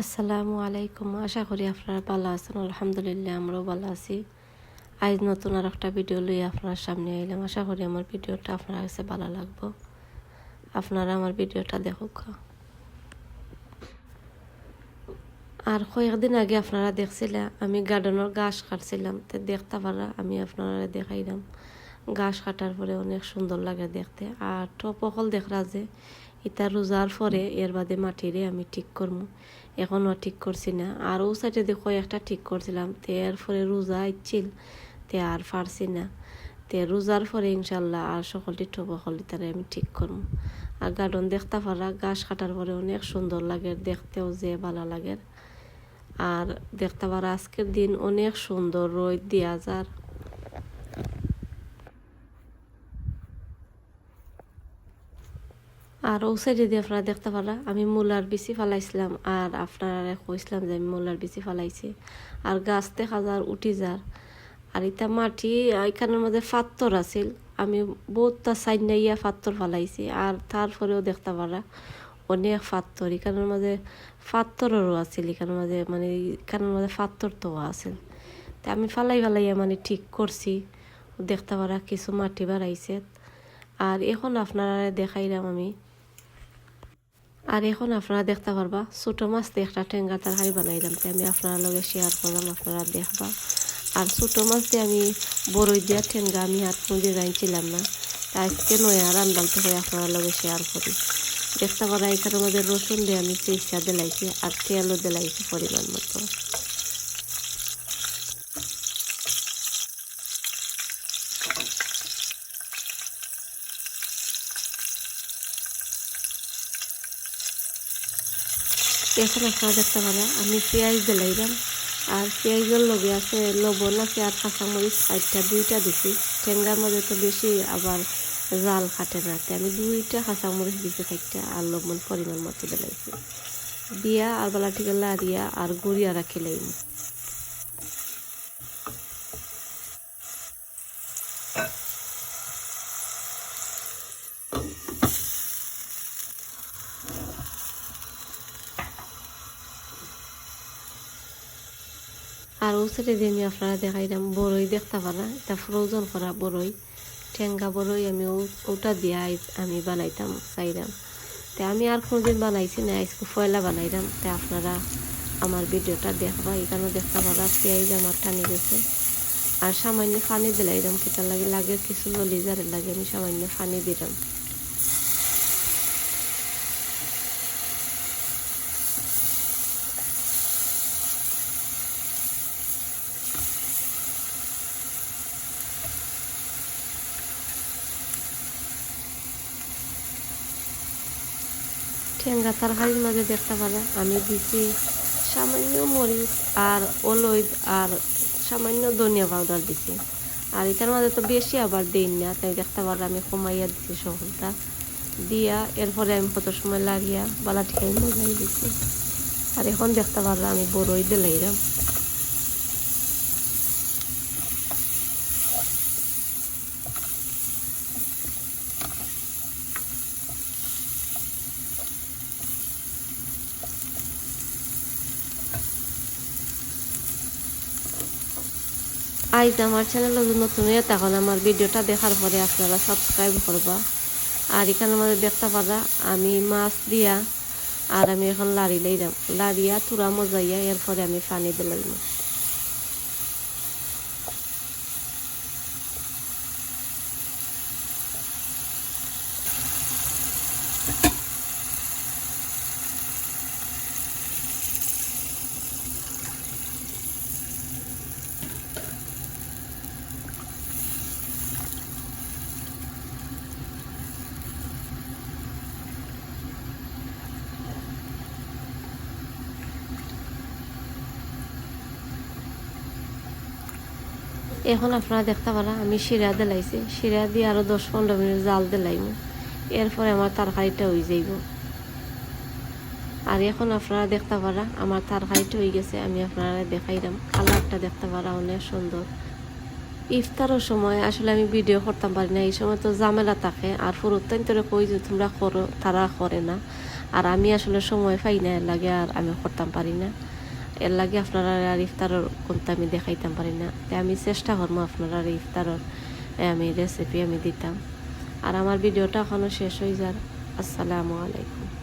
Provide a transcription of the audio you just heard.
আসসালামু আলাইকুম। আশা করি আপনারা ভালো আছেন। আলহামদুলিল্লাহ, আমরাও ভালো আছি। আজ নতুন আর একটা ভিডিও লই আপনার সামনে আইলাম। আশা করি আমার ভিডিওটা আপনার কাছে ভালো লাগবো। আপনারা আমার ভিডিওটা দেখুক। আর কয়েকদিন আগে আপনারা দেখছিলেন আমি গার্ডেনের গাছ কাটছিলাম। তো দেখতে পারা আমি আপনারা দেখাইলাম। গাছ কাটার পরে অনেক সুন্দর লাগে দেখতে। আর টপ অকল দেখরা যে, ইটা রোজার পরে এর বাদে মাটিরে আমি ঠিক করব এখনও ঠিক করছি না। আর ও সাইডে দেখো একটা ঠিক করছিলাম, তে এর পরে রোজা ইচ্ছিল, তে আর পারছি না। তে রোজার পরে ইনশাল্লাহ আর সকলটি টপ অকলি তারে আমি ঠিক করব আর গার্ডেন দেখতে পারা, গাছ কাটার পরে অনেক সুন্দর লাগে, দেখতেও যে ভালো লাগে। আর দেখতে পারা, আজকের দিন অনেক সুন্দর রোদ দিয়া যার। আর ও সাইডে দিয়ে আপনারা দেখতে পারা আমি মূলার বিচি ফালাইছিলাম, আর আপনারা কইছিলাম যে আমি মূলার বিচি ফালাইছি। আর গাছ দেখা যার, উঠি যার। আর এটা মাটি, এখানের মধ্যে ফাত্তর আছিল, আমি বহুতটা সাইন ইয়া ফাত্তর ফালাইছি, আর তারপরেও দেখতে পারা অনেক ফাত্তর। এখানের মাঝে ফাত্তরেরও আছিল, এখানের মাঝে মানে এখানের মাঝে ফাত্তর তো আছিল। তা আমি ফালাই ফালাইয়া মানে ঠিক করছি, দেখতে পারা কিছু মাটি বাড়াইছে। আর এখন আপনারা দেখাইলাম আমি আর এখন আপনারা দেখতে পারবা, ছোটো মাছ দিয়ে একটা টেঙ্গা তরকারি বানাইলাম তাই আমি আপনার লগে শেয়ার করলাম, আপনারা দেখবা। আর ছোটো মাছ দিয়ে আমি বড়ই দিয়া ঠেঙ্গা আমি হাত মধ্যে রাঁধছিলাম না তাই আজকে নয় আনবালতে হয়ে আপনার লগে শেয়ার করি। দেখতে পারা, এখানে আমাদের রসুন দিয়ে আমি চেষ্টা দিলাইছি আর তেলও দিলাইছি পরিমাণ মতো। এখন আপনারা দেখতে পারা, আমি পেঁয়াজ দিলাইলাম আর পেঁয়াজের লগে আছে লবণ আছে আর কাঁচামরিচ, চারটা, দুইটা দিছি। ঠেঙ্গার মধ্যে তো বেশি আবার জাল খাটে না। আমি দুইটা কাঁচামরিচ দিছি চারটা আর লবণ পরিমাণ মতো দিলাইছি দিয়া আর বেলা থেকে লাড়িয়া আর গুড়িয়া রাখি লাইম আর ও সাইডে দিয়ে আমি আপনারা দেখাইলাম বড়ই দেখতে পারা এটা ফ্রোজন করা বড়ই ঠেঙ্গা বড়ই আমি ওটা দিয়ে আমি বানাইতাম, চাইলাম। তা আমি আর কোনোদিন বানাইছি না, আজকে ফয়লা বানাইলাম। তা আপনারা আমার ভিডিওটা দেখবা এখানে দেখতে পারা পেঁয়াজ আমার টানি গেছে। আর সামান্য পানি দিলাইলাম কেটার লাগে লাগে কিছু জলি লাগে আমি সামান্য পানি দিলাম। ঠেঙ্গা তরকারির মাঝে দেখতে পারে আমি দিছি সামান্য মরিচ আর অলৈদ আর সামান্য ধনিয়া পাউডার দিছি। আর এটার মাঝে তো বেশি আবার দিই না, তাই দেখতে পারলে আমি কমাইয়া দিছি সকলটা দিয়া এরপরে আমি কত সময় লাগিয়া বালা খাই মজাই দিছি। আর এখন দেখতে পারলে আমি বড়ই দিলাইলাম। আইজ আমার চ্যানেল নতুন হয়ে তখন আমার ভিডিওটা দেখার পরে আপনারা সাবস্ক্রাইব করবা। আর এখানে আমাদের দেখতে পারা আমি মাছ দিয়া আর আমি এখন লাড়ি লাইলাম লাড়িয়া তুরা মজাইয়া এরপরে আমি পানি দিলাম এখন আপনারা দেখতে পারা আমি শিরা দিলাইছি। শিরা দিয়ে আরও দশ পনেরো মিনিট জাল দিলাইম এরপরে আমার তরকারিটা হয়ে যাইব। আর এখন আপনারা দেখতে পারা আমার তরকারিটা হয়ে গেছে, আমি আপনারা দেখাইলাম কালারটা দেখতে পারা অনেক সুন্দর। ইফতারের সময় আসলে আমি ভিডিও করতাম পারি না, এই সময় তো ঝামেলা থাকে। আর ফুরুত্তাইন তোরে কই যে তোমরা করো, তারা করে না। আর আমি আসলে সময় পাই না লাগে আর আমি করতাম পারি না। এর লাগে আপনারা আর ইফতারের কোনটা আমি দেখাইতাম পারি না। তাই আমি চেষ্টা করব আপনারা ইফতারের আমি রেসিপি আমি দিতাম। আর আমার ভিডিওটা এখনও শেষ হয়ে যার। আসসালামু আলাইকুম।